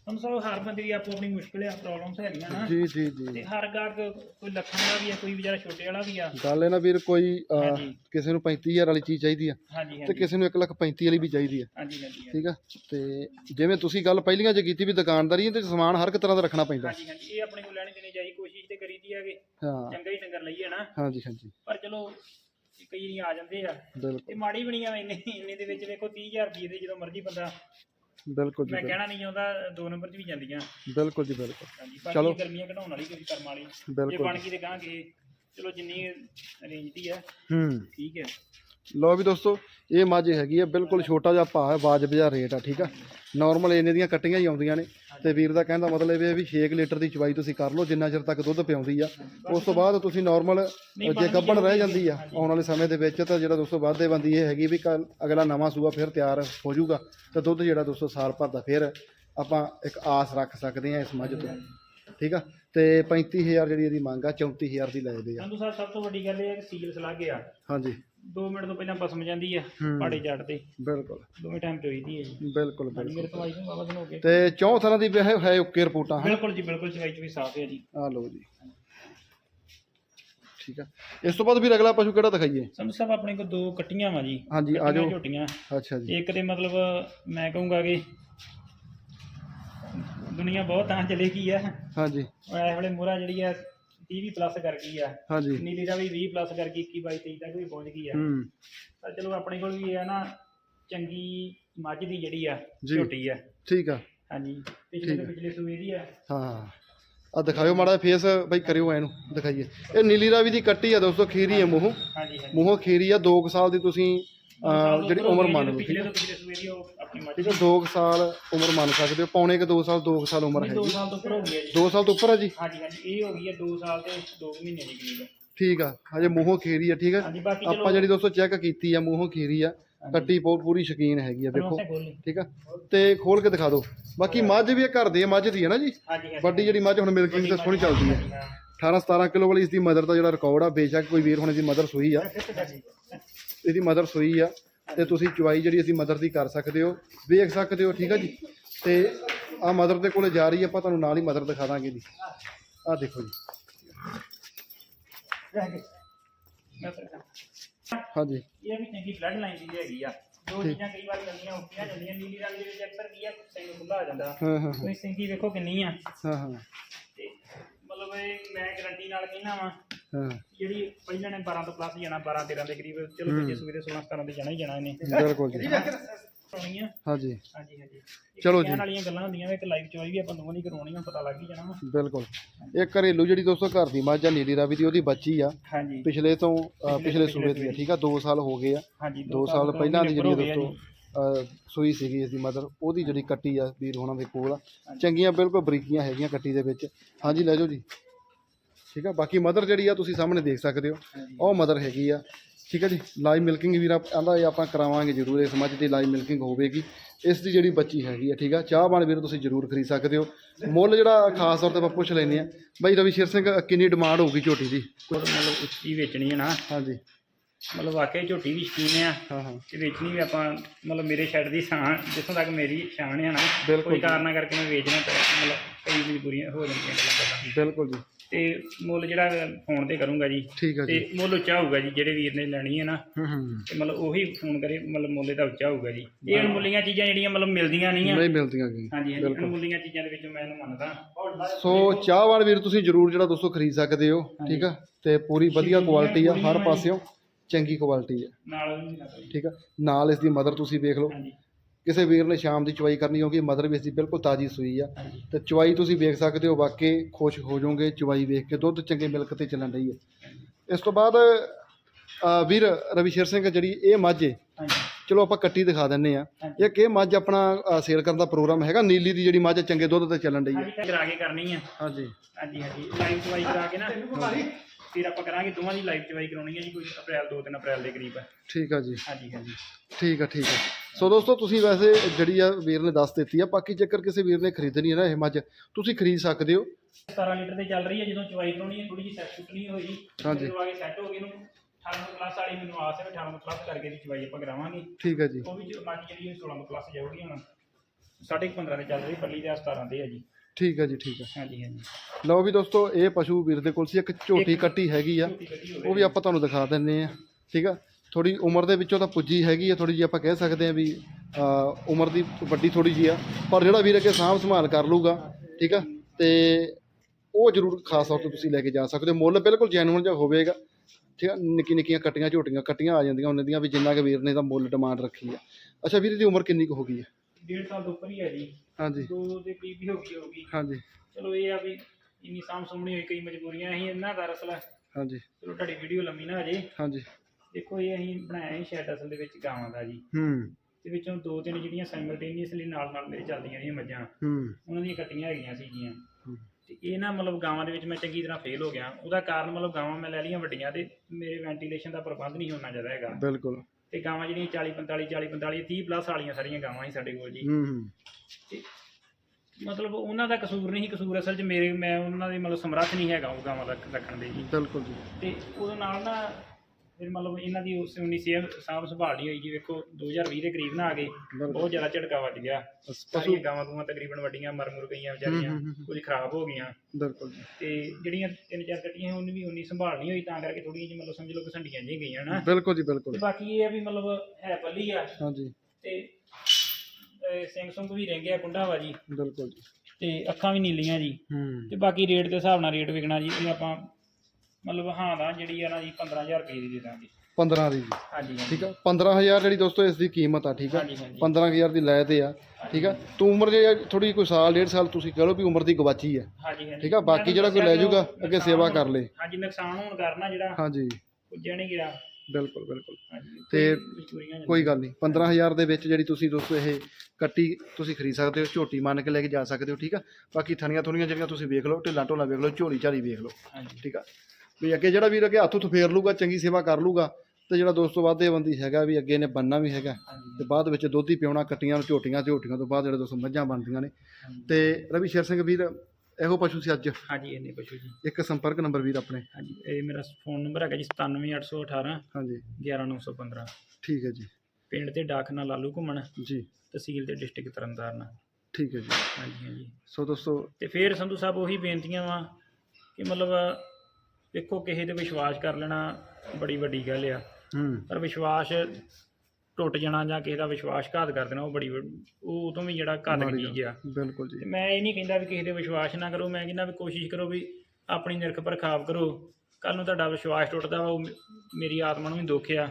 ਸੰਧੂ ਸਾਹਿਬ ਹਰ ਬੰਦੇ ਦੀ ਆਪੋ ਆਪਣੀ ਮੁਸ਼ਕਿਲ ਆ ਪ੍ਰੋਬਲਮਸ ਹੈਗੀਆਂ ਨਾ। ਜੀ ਜੀ ਜੀ। ਤੇ ਹਰ ਗਾਹਕ ਕੋਈ ਲੱਖਾਂ ਦਾ ਵੀ ਆ ਕੋਈ ਵਿਚਾਰਾ ਛੋਟੇ ਵਾਲਾ ਵੀ ਆ। ਗੱਲ ਇਹ ਨਾ ਵੀਰ ਕੋਈ ਅਹ, ਹਾਂਜੀ। ਕਿਸੇ ਨੂੰ 35000 ਵਾਲੀ ਚੀਜ਼ ਚਾਹੀਦੀ ਆ ਹਾਂਜੀ ਤੇ ਹਾਂਜੀ। ਕਿਸੇ ਨੂੰ 1 ਲੱਖ 35 ਵਾਲੀ ਵੀ ਚਾਹੀਦੀ ਆ। ਹਾਂਜੀ ਹਾਂਜੀ ਠੀਕ ਆ? ਤੇ ਜਿਵੇਂ ਤੁਸੀਂ ਗੱਲ ਪਹਿਲੀਆਂ 'ਚ ਕੀਤੀ ਵੀ ਦੁਕਾਨਦਾਰੀ ਤੇ ਸਮਾਨ ਹਰ ਇੱਕ ਤਰ੍ਹਾਂ ਦਾ ਰੱਖਣਾ ਪੈਂਦਾ। ਹਾਂਜੀ ਹਾਂਜੀ। ਇਹ ਆਪਣੇ ਕੋਲ ਲੈਣੀ ਦੇਣੀ ਚਾਹੀਦੀ ਕੋਸ਼ਿਸ਼ ਤੇ ਕਰੀਦੀ ਹੈਗੇ ਹਾਂ। ਚੰਗਾ ਹੀ ਡੰਗਰ ਲਈਏ ਨਾ। ਹਾਂਜੀ ਹਾਂਜੀ। ਪਰ ਚਲੋ ਕਈ ਨਹੀਂ ਆ ਜਾਂਦੇ ਆ। ਬਿਲਕੁਲ। ਤੇ ਮਾੜੀ ਬਣੀ ਆ ਇੰਨੇ ਇੰਨੇ ਦੇ ਵਿੱਚ ਵੇਖੋ 30000 ਰੁਪਏ ਦੇ ਜਦੋਂ ਮਰਜ਼ੀ ਬੰਦਾ ਬਿਲਕੁਲ ਜੀ ਮੈਂ ਬਿਲਕੁਲ। ਕਹਿਣਾ ਨਹੀਂ ਚਾਹੁੰਦਾ ਦੋ ਨੰਬਰ 'ਚ ਵੀ ਜਾਂਦੀਆਂ। ਬਿਲਕੁਲ ਜੀ ਬਿਲਕੁਲ। ਹਾਂਜੀ ਚਲੋ। ਬਾਕੀ ਗਰਮੀਆਂ ਘਟਾਉਣ ਵਾਲੀ ਕੋਈ ਕਰਮ ਵਾਲੀ। ਜੇ ਬਿਲਕੁਲ ਬਣ ਗਈ ਤੇ ਗਾਂਗੇ ਚਲੋ ਜਿੰਨੀ ਰੇਂਜ ਦੀ ਹੈ ਹੂੰ। ਠੀਕ ਹੈ। ਲਓ ਵੀ ਦੋਸਤੋ ਇਹ ਮੱਝ ਹੈਗੀ ਆ ਬਿਲਕੁਲ ਛੋਟਾ ਜਿਹਾ ਭਾਅ ਹੈ ਵਾਜਬ ਜਿਹਾ ਰੇਟ ਆ ਠੀਕ ਆ। ਨਾਰਮਲ ਇਹਨੇ ਦੀਆਂ ਕੱਟੀਆਂ ਹੀ ਆਉਂਦੀਆਂ ਨੇ ਤੇ ਵੀਰ ਦਾ ਕਹਿਣ ਦਾ ਮਤਲਬ ਇਹ ਹੈ ਵੀ 6 ਲੀਟਰ ਦੀ ਚਵਾਈ ਤੁਸੀਂ ਕਰ ਲਓ ਜਿੰਨਾ ਚਿਰ ਤੱਕ ਦੁੱਧ ਪਿਆਉਂਦੀ ਆ। ਉਸ ਤੋਂ ਬਾਅਦ ਤੁਸੀਂ ਨਾਰਮਲ ਜੇ ਗੱਭਣ ਰਹਿ ਜਾਂਦੀ ਆ ਆਉਣ ਵਾਲੇ ਸਮੇਂ ਦੇ ਵਿੱਚ ਤਾਂ ਜਿਹੜਾ ਦੋਸਤੋ ਵਾਧੇ ਬੰਦੀ ਇਹ ਹੈਗੀ ਵੀ ਕੱਲ ਅਗਲਾ ਨਵਾਂ ਸੂਆ ਫਿਰ ਤਿਆਰ ਹੋ ਜਾਊਗਾ ਤੇ ਦੁੱਧ ਜਿਹੜਾ ਦੋਸਤੋ ਸਾਲ ਭਰ ਦਾ ਫਿਰ ਆਪਾਂ ਇੱਕ ਆਸ ਰੱਖ ਸਕਦੇ ਆ ਇਸ ਮੱਝ ਤੋਂ ਠੀਕ ਆ? ਤੇ 35000 ਜਿਹੜੀ ਇਹਦੀ ਮੰਗ ਆ 34000 ਦੀ ਲੈ ਦੇ ਆ। ਸੰਧੂ ਸਾਹਿਬ ਸਭ ਤੋਂ ਵੱਡੀ ਗੱਲ ਇਹ ਹੈ ਕਿ ਸੀਲ ਸਲਾਹ ਗਿਆ ਹਾਂਜੀ। 2 ਮਿੰਟ ਤੋਂ ਪਹਿਲਾਂ ਪਸਮ ਜਾਂਦੀ ਹੈ ਹੂੰ। ਪਾੜੇ ਤੇ ਬਿਲਕੁਲ। ਦੋਵੇਂ ਟਾਈਮ ਚੋਈਦੀ ਹੈ ਜੀ। ਬਿਲਕੁਲ ਹਾਂਜੀ ਬਿਲਕੁਲ ਮੇਰੇ ਤੋਂ ਆਈ ਨੂੰ ਬਾਬਾ ਹੋ ਗਏ। ਤੇ ਚੌਂ ਥਾਂ ਦੀ ਵਿਆਹ ਹੈ ਓਕੇ ਰਿਪੋਰਟਾਂ ਹਨ ਬਿਲਕੁਲ ਜੀ ਬਿਲਕੁਲ ਚਵਾਈ ਚ ਵੀ ਸਾਫ਼ ਹੈ ਜੀ। ਆ ਲਓ ਜੀ। ਠੀਕ ਆ। ਇਸ ਤੋਂ ਬਾਅਦ ਵੀ ਅਗਲਾ ਪਸ਼ੂ ਕਿਹੜਾ ਦਿਖਾਈਏ? ਸੰਧੂ ਸਾਹਿਬ ਆਪਣੇ ਕੋਲ ਦੋ ਕੱਟੀਆਂ ਵਾ ਜੀ। ਹਾਂਜੀ ਆ ਜਾਓ। ਝੋਟੀਆਂ। ਅੱਛਾ ਜੀ। ਇੱਕ ਤੇ ਮਤਲਬ ਮੈਂ ਕਹੂੰਗਾ ਕਿ ਦੁਨੀਆ ਬਹੁਤ ਤਾਂ ਚਲੇ ਗਈ ਆ। ਹਾਂਜੀ। ਇਸ ਵੇਲੇ ਮੋਹਰਾ ਜਿਹੜੀ ਆ 30 ਵੀ ਪਲੱਸ ਕਰ ਗਈ ਆ। ਹਾਂਜੀ। ਨੀਲੀ ਦਾ ਵੀ 20 ਪਲੱਸ ਕਰ ਗਈ 21 22 23 ਤੱਕ ਵੀ ਪਹੁੰਚ ਗਈ ਆ। ਹੂੰ। ਤਾਂ ਚਲੋ ਆਪਣੇ ਕੋਲ ਵੀ ਹੈ ਨਾ ਚੰਗੀ ਮੱਝ ਦੀ ਜਿਹੜੀ ਆ ਜੀ। ਝੋਟੀ ਆ। ਠੀਕ ਆ। ਹਾਂਜੀ। ਪਿਛਲੇ ਤੋਂ ਆ। ਪਿਛਲੇ ਸੂਏ ਦੀ ਆ। ਹਾਂ। ਆ ਦਿਖਾਇਓ ਮਾੜਾ ਫੇਸ ਬਈ ਕਰਿਓ ਐਨੂੰ ਦਿਖਾਈਏ। ਇਹ ਨੀਲੀ ਰਾਵੀ ਦੀ ਕੱਟੀ ਆ ਦੋਸਤੋ ਖੀਰੀ ਹੈ ਮੂੰਹੋਂ। ਹਾਂਜੀ ਹਾਂਜੀ। ਮੂੰਹੋਂ ਖੀਰੀ ਆ 2 ਸਾਲ ਦੀ ਤੁਸੀਂ ਅਹ, ਜਿਹੜੀ ਉਮਰ ਮੰਨ ਲਓ ਠੀਕ ਪਿਛਲੇ ਹੈ। ਤੋਂ ਪਿਛਲੇ ਸੂਏ ਦੀ ਉਹ ਆਪਣੀ ਮੱਝ ਠੀਕ ਹੈ 2 ਸਾਲ ਉਮਰ ਮੰਨ ਸਕਦੇ ਹੋ। ਪੌਣੇ ਕਿ 2 ਸਾਲ 2 ਸਾਲ ਉਮਰ ਦੀ 2 ਹੈਗੀ ਸਾਲ ਤੋਂ ਉੱਪਰ ਹੋ ਗਈ ਹੈ ਜੀ। 2 ਸਾਲ ਤੋਂ ਉੱਪਰ ਹੈ ਜੀ? ਹਾਂਜੀ ਹਾਂਜੀ ਇਹ ਹੋ ਗਈ ਹੈ 2 ਸਾਲ ਤੇ 2 ਮਹੀਨੇ ਦੀ ਕਰੀਬ। ਠੀਕ ਆ ਹਜੇ ਮੂੰਹੋਂ ਖੀਰੀ ਆ ਠੀਕ ਆ? ਹਾਂਜੀ ਬਾਕੀ ਆਪਾਂ ਜਿਹੜੀ ਦੋਸਤੋ ਚੈੱਕ ਕੀਤੀ ਆ ਮੂੰਹੋਂ ਖੀਰੀ ਆ ਕੱਟੀ ਬਹੁਤ ਪੂਰੀ ਸ਼ਕੀਨ ਹੈਗੀ ਆ ਦੇਖੋ। ਪਰੋਸੇ ਖੋਲ ਲਈ। ਠੀਕ ਆ? ਤੇ ਖੋਲ ਕੇ ਦਿਖਾ ਦਿਓ। ਬਾਕੀ ਮੱਝ ਵੀ ਇਹ ਘਰ ਦੀ ਆ ਮੱਝ ਦੀ ਹੈ ਨਾ ਜੀ? ਹਾਂਜੀ ਹਾਂਜੀ। ਵੱਡੀ ਜਿਹੜੀ ਮੱਝ ਹੁਣ ਮਿਲਕਿੰਗ ਤੇ ਸੋਹਣੀ ਚੱਲਦੀ ਹੈ। 18 17 ਕਿਲੋ ਵਾਲੀ ਇਸ ਦੀ ਮਦਰ ਦਾ ਜਿਹੜਾ ਰਿਕਾਰਡ ਆ ਬੇਸ਼ੱਕ ਕੋਈ ਵੀਰ ਹੁਣ ਇਹਦੀ ਮਦਰ ਸੂਈ ਆ। ਇਹਦੀ ਮਦਰ ਸੂਈ ਆ ਤੇ ਤੁਸੀਂ ਚੁਆਈ ਜਿਹੜੀ ਅਸੀਂ ਮਦਰ ਦੀ ਕਰ ਸਕਦੇ ਹੋ ਵੇਖ ਸਕਦੇ ਹੋ ਠੀਕ ਆ ਜੀ? ਤੇ ਆ ਮਦਰ ਦੇ ਕੋਲੇ ਜਾ ਰਹੀ ਹੈ ਆਪਾਂ ਤੁਹਾਨੂੰ ਨਾਲ ਹੀ ਮਦਰ ਦਿਖਾ ਦਾਂਗੇ ਜੀ। ਆ ਦੇਖੋ ਜੀ। ਹਾਂਜੀ। ਇਹ ਵੀ ਚੰਗੀ ਬਲੱਡ ਲਾਈਨ ਦੀ ਹੈਗੀ ਆ। ਦੋ ਚੀਜ਼ਾਂ ਕਈ ਵਾਰ ਲੱਗੀਆਂ ਉੱਠੀਆਂ ਜਾਂਦੀਆਂ ਨੀਲੀ ਰੰਗ ਦੇ ਵਿੱਚ ਅਕਸਰ ਕੀ ਆ ਸਿੰਘ ਖੁੱਲਾ ਆ ਜਾਂਦਾ। ਹਾਂ ਹਾਂ ਕੋਈ ਸਿੰਗੀ ਵੇਖੋ ਕਿੰਨੀ ਆ। ਹਾਂ ਹਾਂ। ਮਤਲਬ ਇਹ ਮੈਂ ਗਰੰਟੀ ਨਾਲ ਕਹਿਣਾ ਵਾ ਹਾਂ। ਜਿਹੜੀ ਪਹਿਲਾਂ ਨੇ 12 ਤੋਂ ਪਲੱਸ ਜਾਣਾ 12 13 ਦੇ ਕਰੀਬ ਚਲੋ ਬੱਚੇ ਸੂਏ ਦੇ 16 17 ਦੇ ਜਾਣਾ ਹੀ ਜਾਣਾ ਇਹਨੇ। ਬਿਲਕੁਲ ਜੀ। ਕਰਾਉਣੀ ਆ ਹਾਂਜੀ। ਹਾਂਜੀ ਚਲੋ ਕਹਿਣ ਜੀ। ਵਾਲੀਆਂ ਗੱਲਾਂ ਹੁੰਦੀਆਂ ਇੱਕ ਲਾਈਵ ਚੋਈ ਵੀ ਆਪਾਂ ਦੋਵਾਂ ਦੀ ਕਰਵਾਉਣੀ ਆ ਪਤਾ ਲੱਗ ਹੀ ਜਾਣਾ ਵਾ। ਬਿਲਕੁਲ। ਇਹ ਘਰੇਲੂ ਜਿਹੜੀ ਦੋਸਤੋ ਘਰ ਦੀ ਮੱਝ ਆ ਨੀਲੀ ਰਾਵੀ ਦੀ ਉਹਦੀ ਬੱਚੀ ਆ। ਹਾਂਜੀ। ਪਿਛਲੇ ਤੋਂ ਅ, ਪਿਛਲੇ ਸੂਬੇ ਦੀ ਆ ਠੀਕ ਆ 2 ਸਾਲ ਹੋ ਗਏ ਆ। ਹਾਂਜੀ 2 ਸਾਲ ਪਹਿਲਾਂ ਦੀ ਜਿਹੜੀ ਦੋਸਤੋ ਸੂਈ ਸੀਗੀ ਇਸ ਦੀ ਮਦਰ ਉਹਦੀ ਜਿਹੜੀ ਕੱਟੀ ਆ ਵੀਰ ਹੋਣਾ ਦੇ ਕੋਲ ਆ। ਚੰਗੀਆਂ ਬਿਲਕੁਲ ਬਰੀਕੀਆਂ ਹੈਗੀਆਂ ਕੱਟੀ ਦੇ ਵਿੱਚ। ਹਾਂਜੀ ਲੈ ਜਾਓ ਜੀ। ਠੀਕ ਆ ਬਾਕੀ ਮਦਰ ਜਿਹੜੀ ਆ ਤੁਸੀਂ ਸਾਹਮਣੇ ਦੇਖ ਸਕਦੇ ਹੋ। ਉਹ ਮਦਰ ਹੈਗੀ ਆ। ਠੀਕ ਆ ਜੀ ਲਾਈਵ ਮਿਲਕਿੰਗ ਵੀਰ ਆਂਦਾ ਇਹ ਆਪਾਂ ਕਰਾਵਾਂਗੇ ਜ਼ਰੂਰ ਇਸ ਮੱਝ ਦੀ ਲਾਈਵ ਮਿਲਕਿੰਗ ਹੋਵੇਗੀ। ਇਸ ਦੀ ਜਿਹੜੀ ਬੱਚੀ ਹੈਗੀ ਆ ਠੀਕ ਆ ਚਾਹ ਬਣ ਵੀਰ ਤੁਸੀਂ ਜ਼ਰੂਰ ਖਰੀਦ ਸਕਦੇ ਹੋ। ਮੁੱਲ ਜਿਹੜਾ ਖਾਸ ਤੌਰ ਤੇ ਆਪਾਂ ਪੁੱਛ ਲੈਂਦੇ ਆ। ਬਾਈ ਰਵੀ ਸ਼ੇਰ ਸਿੰਘ ਕਿੰਨੀ ਡਿਮਾਂਡ ਹੋਊਗੀ ਝੋਟੀ ਦੀ? ਮਤਲਬ ਉੱਚੀ ਵੇਚਣੀ ਹੈ ਨਾ। ਹਾਂਜੀ। ਮਤਲਬ ਵਾਕਈ ਝੋਟੀ ਵੀ ਸ਼ਕੀਨ ਆ। ਹਾਂ ਹਾਂ। ਤੇ ਵੇਚਣੀ ਵੀ ਆਪਾਂ ਮਤਲਬ ਮੇਰੇ ਸ਼ੈਡ ਦੀ ਸ਼ਾਨ ਜਿੱਥੋਂ ਤੱਕ ਮੇਰੀ ਸ਼ਾਨ ਹੈ ਨਾ ਬਿਲਕੁਲ ਕੋਈ ਜੀ। ਕਾਰਨਾਂ ਕਰਕੇ ਮੈਂ ਵੇਚਣਾ ਤਾਂ ਮਤਲਬ ਕਈ ਮਜਬੂਰੀਆਂ ਹੋ ਜਾਂਦੀਆਂ ਗੱਲਾਂ ਬਿਲਕੁਲ ਜੀ। ਤੇ ਮੁੱਲ ਜਿਹੜਾ ਫੋਨ ਤੇ ਕਰੂੰਗਾ ਜੀ ਠੀਕ ਤੇ ਜੀ। ਮੁੱਲ ਉੱਚਾ ਹੋਊਗਾ ਜੀ ਜਿਹੜੇ ਵੀਰ ਨੇ ਲੈਣੀ ਹੈ ਨਾ ਹੂੰ ਹੂੰ। ਤੇ ਮਤਲਬ ਉਹੀ ਫੋਨ ਕਰੇ ਮਤਲਬ ਮੁੱਲ ਦਾ ਉੱਚਾ ਹੋਊਗਾ ਜੀ। ਇਹ ਅਣਮੁੱਲੀਆਂ ਚੀਜ਼ਾਂ ਜਿਹੜੀਆਂ ਮਤਲਬ ਮਿਲਦੀਆਂ ਨਹੀਂ ਆ। ਨਹੀਂ ਮਿਲਦੀਆਂ ਗਈ ਹਾਂਜੀ ਹਾਂਜੀ ਅਣਮੁੱਲੀਆਂ ਚੀਜ਼ਾਂ ਦੇ ਵਿੱਚ ਮੈਂ ਇਹਨੂੰ ਮੰਨਦਾ। ਸੋ ਚਾਹਵਾਨ ਵੀਰ ਤੁਸੀਂ ਜਰੂਰ ਜਿਹੜਾ ਦੋਸਤੋ ਖਰੀਦ ਸਕਦੇ ਹੋ ਠੀਕ ਆ? ਤੇ ਪੂਰੀ ਵਧੀਆ ਕੁਆਲਿਟੀ ਆ ਹਰ ਪਾਸਿਓਂ। ਚੰਗੀ ਕੁਆਲਿਟੀ ਆ ਨਾਲ ਵੀ ਨਹੀਂ ਲੱਗਦਾ ਜੀ। ਠੀਕ ਆ? ਨਾਲ ਇਸ ਦੀ ਮਦਰ ਤੁਸੀਂ ਵੇਖ ਲਓ। ਹਾਂਜੀ। ਕਿਸੇ ਵੀਰ ਨੇ ਸ਼ਾਮ ਦੀ ਚੁਆਈ ਕਰਨੀ ਹੋਗੀ ਮਦਰ ਵੀ ਇਸ ਦੀ ਬਿਲਕੁਲ ਤਾਜ਼ੀ ਸੂਈ ਆ। ਹਾਂਜੀ। ਤੇ ਚੁਆਈ ਤੁਸੀਂ ਵੇਖ ਸਕਦੇ ਹੋ ਵਾਕਈ ਖੁਸ਼ ਹੋ ਜਾਓਗੇ ਚੁਆਈ ਵੇਖ ਕੇ ਦੁੱਧ ਚੰਗੇ ਮਿਲਕ ਤੇ ਚੱਲਣ ਰਹੀ ਹੈ। ਇਸ ਤੋਂ ਬਾਅਦ ਅ, ਵੀਰ ਰਵੀ ਸ਼ੇਰ ਸਿੰਘ ਜਿਹੜੀ ਇਹ ਮੱਝ ਏ। ਹਾਂਜੀ। ਚਲੋ ਆਪਾਂ ਕੱਟੀ ਦਿਖਾ ਦਿੰਨੇ ਆ। ਹਾਂਜੀ। ਇਹ ਇਹ ਮੱਝ ਆਪਣਾ ਸੇਲ ਕਰਨ ਦਾ ਪ੍ਰੋਗਰਾਮ ਹੈਗਾ ਨੀਲੀ ਦੀ ਜਿਹੜੀ ਮੱਝ ਚੰਗੇ ਦੁੱਧ ਤੇ ਚੱਲਣ ਰਹੀ ਹੈ। ਹਾਂਜੀ ਕਰਾ ਕੇ ਕਰਨੀ ਆ ਹਾਂਜੀ। ਹਾਂਜੀ ਹਾਂਜੀ। ਲਾਈਵ ਚਵਾਈ ਕਰਾ ਕੇ ਨਾ। ਫਿਰ ਆਪਾਂ ਕਰਾਂਗੇ ਦੋਵਾਂ ਦੀ ਲਾਈਵ ਚਵਾਈ ਕਰਾਉਣੀ ਹੈ ਜੀ ਕੋਈ ਅਪ੍ਰੈਲ 2-3 ਅਪ੍ਰੈਲ ਦੇ ਕਰੀਬ। ਠੀਕ ਆ ਜੀ। ਹਾਂਜੀ ਹਾਂਜੀ। ਠੀਕ ਆ ਠੀਕ ਆ। ਸੋ ਦੋਸਤੋ ਤੁਸੀਂ ਵੈਸੇ ਜਿਹੜੀ ਆ ਵੀਰ ਨੇ ਦੱਸ ਦਿੱਤੀ ਆ ਬਾਕੀ ਜੇਕਰ ਕਿਸੇ ਵੀਰ ਨੇ ਖਰੀਦਣੀ ਹੈ ਨਾ ਇਹ ਮੱਝ ਤੁਸੀਂ ਖਰੀਦ ਸਕਦੇ ਹੋ। 17 ਲੀਟਰ ਤੇ ਚੱਲ ਰਹੀ ਹੈ ਜਦੋਂ ਚਵਾਈ ਕਰਾਉਣੀ ਹੈ ਥੋੜੀ ਜਿਹੀ ਸੈੱਟ ਸੁੱਟ ਨਹੀਂ ਹੋਈ ਹਾਂਜੀ। ਜਦੋਂ ਆ ਕੇ ਸੈੱਟ ਹੋ ਗਈ ਇਹਨੂੰ 18 ਪਲੱਸ ਵਾਲੀ ਮੈਨੂੰ ਆਸ ਹੈ ਵੀ 18 ਪਲੱਸ ਕਰਕੇ ਦੀ ਚਵਾਈ ਆਪਾਂ ਕਰਾਵਾਂਗੇ। ਠੀਕ ਆ ਜੀ। ਉਹ ਵੀ ਮੱਝ ਜਿਹੜੀ ਹੈ 16 ਪਲੱਸ ਜਾਊਗੀ ਹੁਣ। ਸਾਢੇ ਕੁ 15 ਤੇ ਚੱਲ ਰਹੀ ਪੱਲੀ ਦੇ 17 ਤੇ ਹੈ ਜੀ। ਠੀਕ ਆ ਜੀ ਠੀਕ ਆ। ਹਾਂਜੀ ਹਾਂਜੀ। ਲਓ ਵੀ ਦੋਸਤੋ ਇਹ ਪਸ਼ੂ ਵੀਰ ਦੇ ਕੋਲ ਸੀ ਇੱਕ ਝੋਟੀ ਕੱਟੀ ਹੈਗੀ ਆ। ਉਹ ਵੀ ਆਪਾਂ ਤੁਹਾਨੂੰ ਦਿਖਾ ਦਿੰਨੇ ਆ ਠੀਕ ਆ। ਥੋੜੀ ਉਮਰ ਦੇ ਵਿੱਚੋਂ ਤਾਂ ਪੁੱਜੀ ਹੈਗੀ ਆ ਥੋੜੀ ਜੀ ਆਪਾਂ ਕਹਿ ਸਕਦੇ ਆ ਵੀ ਉਮਰ ਦੀ ਵੱਡੀ ਥੋੜੀ ਜੀ ਆ। ਪਰ ਜਿਹੜਾ ਵੀਰ ਅੱਗੇ ਸਾਂਭ ਸੰਭਾਲ ਕਰ ਲੂਗਾ ਠੀਕ ਆ ਤੇ ਉਹ ਜ਼ਰੂਰ ਖਾਸ ਤੌਰ ਤੇ ਤੁਸੀਂ ਲੈ ਕੇ ਜਾ ਸਕਦੇ ਹੋ। ਮੁੱਲ ਬਿਲਕੁਲ ਜੈਨੂਇਨ ਜਿਹਾ ਹੋਵੇਗਾ ਠੀਕ ਆ। ਨਿੱਕੀ ਨਿੱਕੀਆਂ ਕੱਟੀਆਂ ਝੋਟੀਆਂ ਕੱਟੀਆਂ ਆ ਜਾਂਦੀਆਂ ਉਹਨਾਂ ਦੀਆਂ ਵੀ ਜਿੰਨਾ ਕੁ ਵੀਰ ਨੇ ਤਾਂ ਮੁੱਲ ਡਿਮਾਂਡ ਰੱਖੀ ਆ। ਅੱਛਾ ਵੀਰ ਦੀ ਉਮਰ ਕਿੰਨੀ ਕੁ ਹੋ ਗਈ ਹੈ ਡੇਢ ਸਾਲ ਤੋਂ ਉੱਪਰ ਹੀ ਹੈ ਜੀ। ਹਾਂਜੀ। ਦੋ ਦੇ ਕਰੀਬ ਹੀ ਹੋ ਗਈ ਹੋਊਗੀ। ਹਾਂਜੀ। ਚਲੋ ਇਹ ਆ ਵੀ ਇੰਨੀ ਸਾਂਭ ਸਾਹਮਣੀ ਹੋਈ ਕਈ ਮਜਬੂਰੀਆਂ ਅਸੀਂ ਇਹਨਾਂ ਦਾ ਅਸਲ। ਹਾਂਜੀ। ਚਲੋ ਤੁਹਾਡੀ ਵੀਡੀਓ ਲੰਮੀ ਨਾ ਅਜੇ ਹਾਂਜੀ। ਦੇਖੋ ਇਹ ਅਸੀਂ ਬਣਾਇਆ ਸੀ ਸ਼ੈਡ ਅਸਲ ਦੇ ਵਿੱਚ ਗਾਵਾਂ ਦਾ ਜੀ। ਹੂੰ। ਤੇ ਵਿੱਚੋਂ ਦੋ ਤਿੰਨ ਜਿਹੜੀਆਂ ਸਾਈਮਲਟੇਨੀਅਸਲੀ ਨਾਲ ਨਾਲ ਮੇਰੇ ਚੱਲਦੀਆਂ ਰਹੀਆਂ ਮੱਝਾਂ। ਹੂੰ। ਉਹਨਾਂ ਦੀਆਂ ਕੱਟੀਆਂ ਹੈਗੀਆਂ ਸੀਗੀਆਂ। ਹੂੰ। ਤੇ ਇਹ ਨਾ ਮਤਲਬ ਗਾਵਾਂ ਦੇ ਵਿੱਚ ਮੈਂ ਚੰਗੀ ਤਰ੍ਹਾਂ ਫੇਲ ਹੋ ਗਿਆ। ਉਹਦਾ ਕਾਰਨ ਮਤਲਬ ਗਾਵਾਂ ਮੈਂ ਲੈ ਲਈਆਂ ਵੱਡੀਆਂ ਤੇ ਮੇਰੇ ਵੈਂਟੀਲੇਸ਼ਨ ਦਾ ਪ੍ਰਬੰਧ ਨਹੀਂ ਹੋਣਾ ਜ਼ਿਆਦਾ ਹੈਗਾ। ਬਿਲਕੁਲ। ਤੇ ਗਾਵਾਂ ਜਿਹੜੀਆਂ 40 45 40 45 30 ਪਲੱਸ ਵਾਲੀਆਂ ਸਾਰੀਆਂ ਗਾਵਾਂ ਸੀ ਸਾਡੇ ਕੋਲ ਜੀ। ਹੂੰ ਹੂੰ। ਤੇ ਮਤਲਬ ਉਹਨਾਂ ਦਾ ਕਸੂਰ ਨਹੀਂ ਕਸੂਰ ਅਸਲ 'ਚ ਮੇਰੇ ਮੈਂ ਉਹਨਾਂ ਦੇ ਮਤਲਬ ਸਮਰੱਥ ਨਹੀਂ ਹੈਗਾ ਉਹ ਗਾਵਾਂ ਦਾ ਰੱਖਣ ਦੇ ਜੀ। ਬਿਲਕੁਲ ਜੀ। ਤੇ ਉਹਦੇ ਨਾਲ ਨਾ ਫਿਰ ਮਤਲਬ ਇਹਨਾਂ ਦੀ ਉਸ ਉਨੀ ਸੇਵ ਸਾਂਭ ਸੰਭਾਲ ਨਹੀਂ ਹੋਈ ਜੀ ਵੇਖੋ 2020 ਦੇ ਕਰੀਬ ਨਾ ਆ ਗਏ ਬਹੁਤ ਜ਼ਿਆਦਾ ਝਟਕਾ ਵੱਜ ਗਿਆ। ਸਾਰੀਆਂ ਗਾਵਾਂ ਗੂਆਂ ਤਕਰੀਬਨ ਵੱਡੀਆਂ ਮਰ ਮੁਰ ਗਈਆਂ ਵਿਚਾਰੀਆਂ। ਕੁਝ ਖਰਾਬ ਹੋ ਗਈਆਂ। ਬਿਲਕੁਲ ਤੇ ਜਿਹੜੀਆਂ ਤਿੰਨ ਚਾਰ ਕੱਟੀਆਂ ਉਹਨੂੰ ਵੀ ਉਨੀ ਸੰਭਾਲ ਨਹੀਂ ਹੋਈ ਤਾਂ ਕਰਕੇ ਥੋੜੀਆਂ ਜਿਹੀ ਮਤਲਬ ਸਮਝ ਲਓ ਕਿ ਸੰਡੀਆਂ ਜਿਹੀਆਂ ਗਈਆਂ ਨਾ ਬਿਲਕੁਲ ਜੀ ਬਿਲਕੁਲ। ਬਾਕੀ ਇਹ ਆ ਵੀ ਮਤਲਬ ਹੈ ਪੱਲੀ ਆ। ਹਾਂਜੀ। ਤੇ ਸਿੰਘ ਸੁੰਗ ਵੀ ਰਹਿ ਗਿਆ ਕੁੰਡਾ ਵਾ ਜੀ। ਬਿਲਕੁਲ ਜੀ। ਤੇ ਅੱਖਾਂ ਵੀ ਨੀਲੀਆਂ ਜੀ। ਹੂੰ। ਤੇ ਬਾਕੀ ਰੇਟ ਦੇ ਹਿਸਾਬ ਨਾਲ ਰੇਟ ਵਿਕਣਾ ਜੀ ਆਪਾਂ ਮਤਲਬ ਹਾਂ ਦਾ ਜਿਹੜੀ ਆ ਨਾ ਜੀ 15000 ਰੁਪਏ ਦੀ ਦੇ ਦਾਂਗੇ। 15 ਦੀ ਜੀ। ਹਾਂਜੀ ਹਾਂਜੀ। ਠੀਕ ਆ? 15000 ਜਿਹੜੀ ਦੋਸਤੋ ਇਸ ਦੀ ਕੀਮਤ ਆ ਠੀਕ ਆ? ਹਾਂਜੀ ਹਾਂਜੀ। 15000 ਦੀ ਲੈ ਤੇ ਆ ਠੀਕ ਆ? ਤੂੰ ਉਮਰ ਜੇ ਥੋੜੀ ਕੋਈ ਸਾਲ ਡੇਢ ਸਾਲ ਤੁਸੀਂ ਕਹ ਲਓ ਵੀ ਉਮਰ ਦੀ ਗਵਾਚੀ ਆ। ਹਾਂਜੀ ਹਾਂਜੀ। ਠੀਕ ਆ? ਬਾਕੀ ਜਿਹੜਾ ਕੋਈ ਲੈ ਜਾਊਗਾ ਅੱਗੇ ਸੇਵਾ ਕਰ ਲੇ। ਹਾਂਜੀ ਨੁਕਸਾਨ ਹੋਣ ਕਾਰਨ ਜਿਹੜਾ ਹਾਂਜੀ। ਪੁੱਜਿਆ ਨਹੀਂ ਗਿਆ। ਬਿਲਕੁਲ ਬਿਲਕੁਲ। ਹਾਂਜੀ ਤੇ ਕੋਈ ਚੋਰੀਆਂ ਨਹੀਂ। ਕੋਈ ਗੱਲ ਨਹੀਂ। 15000 ਦੇ ਵਿੱਚ ਜਿਹੜੀ ਤੁਸੀਂ ਦੋਸਤੋ ਇਹ ਕੱਟੀ ਤੁਸੀਂ ਖਰੀਦ ਸਕਦੇ ਹੋ ਝੋਟੀ ਮੰਨ ਕੇ ਲੈ ਕੇ ਜਾ ਸਕਦੇ ਹੋ ਠੀਕ ਆ? ਬਾਕੀ ਥਣੀਆਂ ਥੁਣੀਆਂ ਜਿਹੜੀਆਂ ਤੁਸੀਂ ਵੇਖ ਲਓ ਢਿੱਲਾਂ ਢੋਲਾ ਵੇਖ ਲਓ ਝੋਲੀ ਝਾਲੀ ਵੇਖ ਲਓ। ਹਾਂਜੀ। ਠੀਕ ਆ? ਵੀ ਅੱਗੇ ਜਿਹੜਾ ਵੀਰ ਅੱਗੇ ਹੱਥ ਹੁੱਥ ਫੇਰ ਲੂਗਾ ਚੰਗੀ ਸੇਵਾ ਕਰ ਲੂਗਾ ਤੇ ਜਿਹੜਾ ਦੋਸਤੋ ਵਾਧੇ ਬੰਦੀ ਹੈਗਾ ਵੀ ਅੱਗੇ ਨੇ ਬੰਨਾ ਵੀ ਹੈਗਾ। ਤੇ ਬਾਅਦ ਵਿੱਚ ਦੁੱਧ ਪਿਉਣਾ ਕੱਟੀਆਂ ਨੂੰ ਝੋਟੀਆਂ ਝੋਟੀਆਂ ਤੋਂ ਬਾਅਦ ਜਿਹੜੇ ਦੋਸਤੋ ਮੱਝਾਂ ਬਣਦੀਆਂ ਨੇ। ਤੇ ਰਵੀ ਸ਼ੇਰ ਸਿੰਘ ਵੀਰ ਇਹੋ ਪਸ਼ੂ ਸੀ ਅੱਜ? ਹਾਂਜੀ ਇਹਨੇ ਪਸ਼ੂ ਜੀ। ਇੱਕ ਸੰਪਰਕ ਨੰਬਰ ਵੀਰ ਆਪਣੇ। ਹਾਂਜੀ ਇਹ ਮੇਰਾ ਫੋਨ ਨੰਬਰ ਹੈਗਾ ਜੀ 97818 ਹਾਂਜੀ। 11915 ਠੀਕ ਹੈ ਜੀ। ਪਿੰਡ ਤੇ ਡਾਕਨਾ ਲਾਲੂ ਘੁੰਮਣ। ਜੀ। ਤਹਿਸੀਲ ਤੇ ਡਿਸਟ੍ਰਿਕਟ ਤਰਨਤਾਰਨ। ਠੀਕ ਹੈ ਜੀ। ਹਾਂਜੀ ਹਾਂਜੀ। ਸੋ ਦੋਸਤੋ ਤੇ ਫਿਰ ਸੰਧੂ ਸਾਹਿਬ ਉਹੀ ਬੇਨਤੀਆਂ ਵਾ ਕਿ ਮਤਲਬ ਵੇਖੋ ਕਿਸੇ ਤੇ ਵਿਸ਼ਵਾਸ ਕਰ ਲੈਣਾ ਬੜੀ ਵੱਡੀ ਗੱਲ ਆ। ਹੂੰ। ਪਰ ਵਿਸ਼ਵਾਸ ਟੁੱਟ ਜਾਣਾ ਜਾਂ ਕਿਸੇ ਦਾ ਵਿਸ਼ਵਾਸਘਾਤ ਕਰ ਦੇਣਾ ਉਹ ਬੜੀ ਉਹ ਤੋਂ ਵੀ ਜਿਹੜਾ ਘਾਤਕ ਮਾੜੀ ਚੀਜ਼ ਆ। ਬਿਲਕੁਲ ਜੀ। ਤੇ ਮੈਂ ਇਹ ਨਹੀਂ ਕਹਿੰਦਾ ਵੀ ਕਿਸੇ ਤੇ ਵਿਸ਼ਵਾਸ ਨਾ ਕਰੋ ਮੈਂ ਕਹਿੰਦਾ ਵੀ ਕੋਸ਼ਿਸ਼ ਕਰੋ ਵੀ ਆਪਣੀ ਨਿਰਖ ਪਰਖਾਵ ਕਰੋ। ਕੱਲ ਨੂੰ ਤੁਹਾਡਾ ਵਿਸ਼ਵਾਸ ਟੁੱਟਦਾ ਵਾ ਉਹ ਮ- ਮੇਰੀ ਆਤਮਾ ਨੂੰ ਵੀ ਦੁੱਖ ਆ।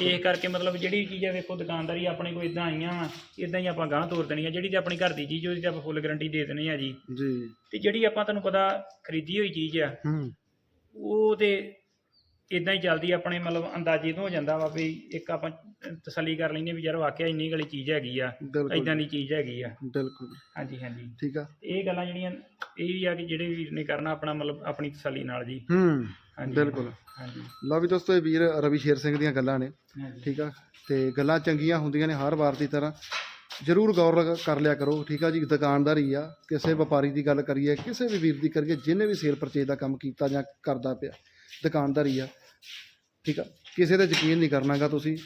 ਇਹ ਕਰਕੇ ਮਤਲਬ ਜਿਹੜੀ ਚੀਜ਼ਾਂ ਵੇਖੋ ਦੁਕਾਨਦਾਰੀ ਆਪਣੇ ਕੋਲ ਇਦਾਂ ਆਈਆਂ ਵਾ ਇਦਾਂ ਹੀ ਆਪਾਂ ਗਾਂ ਤੋਰ ਦੇਣੀ ਆ ਜਿਹੜੀ ਤੇ ਆਪਣੀ ਘਰ ਦੀ ਚੀਜ਼ ਉਹਦੀ ਤੇ ਆਪਾਂ ਫੁੱਲ ਗਾਰੰਟੀ ਦੇ ਦੇਣੀ ਆ ਜੀ। ਜੀ। ਤੇ ਜਿਹੜੀ ਆਪਾਂ ਤੁਹਾਨੂੰ ਪਤਾ ਖਰੀਦੀ ਹੋਈ ਚੀਜ਼ ਆ ਹੂੰ। ਉਹ ਤੇ ਇਦਾਂ ਹੀ ਚੱਲਦੀ ਆਪਣੇ ਮਤਲਬ ਅੰਦਾਜ਼ੇ ਤੋਂ ਹੋ ਜਾਂਦਾ ਵਾ ਵੀ ਇੱਕ ਆਪਾਂ ਤਸੱਲੀ ਕਰ ਲੈਂਦੇ ਵੀ ਯਾਰ ਵਾਕਿਆ ਇੰਨੀ ਗਲੀ ਚੀਜ਼ ਹੈਗੀ ਆ ਇਦਾਂ ਦੀ ਚੀਜ਼ ਹੈਗੀ ਆ। ਬਿਲਕੁਲ। ਹਾਂਜੀ ਹਾਂਜੀ। ਠੀਕ ਆ। ਇਹ ਗੱਲਾਂ ਜਿਹੜੀਆਂ ਇਹ ਵੀ ਆ ਕਿ ਜਿਹੜੇ ਵੀਰ ਨੇ ਕਰਨਾ ਆਪਣਾ ਮਤਲਬ ਆਪਣੀ ਤਸੱਲੀ ਨਾਲ ਜੀ। ਹੂੰ। ਹਾਂਜੀ। ਬਿਲਕੁਲ। ਹਾਂਜੀ। ਲਓ ਵੀ ਦੋਸਤੋ ਇਹ ਵੀਰ ਰਵੀ ਸ਼ੇਰ ਸਿੰਘ ਦੀਆਂ ਗੱਲਾਂ ਨੇ ਹਾਂਜੀ। ਠੀਕ ਆ? ਤੇ ਗੱਲਾਂ ਚੰਗੀਆਂ ਹੁੰਦੀਆਂ ਨੇ ਹਰ ਵਾਰ ਦੀ ਤਰ੍ਹਾਂ। ਜ਼ਰੂਰ ਗੌਰ ਕਰ ਲਿਆ ਕਰੋ ਠੀਕ ਆ ਜੀ? ਦੁਕਾਨਦਾਰੀ ਆ ਕਿਸੇ ਵਪਾਰੀ ਦੀ ਗੱਲ ਕਰੀਏ ਕਿਸੇ ਵੀ ਵੀਰ ਦੀ ਕਰੀਏ ਜਿਹਨੇ ਵੀ ਸੇਲ ਪਰਚੇਜ ਦਾ ਕੰਮ ਕੀਤਾ ਜਾਂ ਕਰਦਾ ਪਿਆ ਦੁਕਾਨਦਾਰੀ ਆ ਠੀਕ ਆ? ਕਿਸੇ ਤੇ ਯਕੀਨ ਨਹੀਂ ਕਰਨਾਗਾ ਤੁਸੀਂ।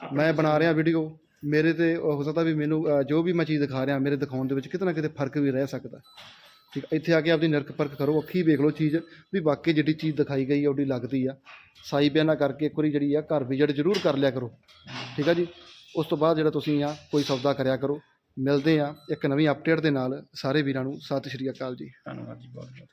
ਮੈਂ ਬਣਾ ਰਿਹਾ ਵੀਡੀਓ ਮੇਰੇ ਤੇ ਹੋ ਸਕਦਾ ਵੀ ਮੈਨੂੰ ਜੋ ਵੀ ਮੈਂ ਚੀਜ਼ ਦਿਖਾ ਰਿਹਾ ਮੇਰੇ ਦਿਖਾਉਣ ਦੇ ਵਿੱਚ ਕਿਤੇ ਨਾ ਕਿਤੇ ਫ਼ਰਕ ਵੀ ਰਹਿ ਸਕਦਾ। ਠੀਕ, ਇੱਥੇ ਆ ਕੇ ਆਪਦੀ ਨਿਰਖ ਪਰਖ ਕਰੋ, ਅੱਖੀ ਵੇਖ ਲਓ ਚੀਜ਼, ਵੀ ਵਾਕਈ ਜਿਹੜੀ ਚੀਜ਼ ਦਿਖਾਈ ਗਈ ਆ, ਉਹਦੀ ਲੱਗਦੀ ਆ। ਸਾਈ ਬਿਆਨਾ ਕਰਕੇ ਇੱਕ ਵਾਰੀ ਜਿਹੜੀ ਆ, ਘਰ ਵਿਜਿਟ ਜ਼ਰੂਰ ਕਰ ਲਿਆ ਕਰੋ। ਠੀਕ ਆ ਜੀ? ਉਸ ਤੋਂ ਬਾਅਦ ਜਿਹੜਾ ਤੁਸੀਂ ਆ, ਕੋਈ ਸੌਦਾ ਕਰਿਆ ਕਰੋ। ਮਿਲਦੇ ਆ ਇੱਕ ਨਵੀਂ ਅਪਡੇਟ ਦੇ ਨਾਲ, ਸਾਰੇ ਵੀਰਾਂ ਨੂੰ ਸਤਿ ਸ਼੍ਰੀ ਅਕਾਲ ਜੀ। ਧੰਨਵਾਦ ਜੀ ਬਹੁਤ ਬਹੁਤ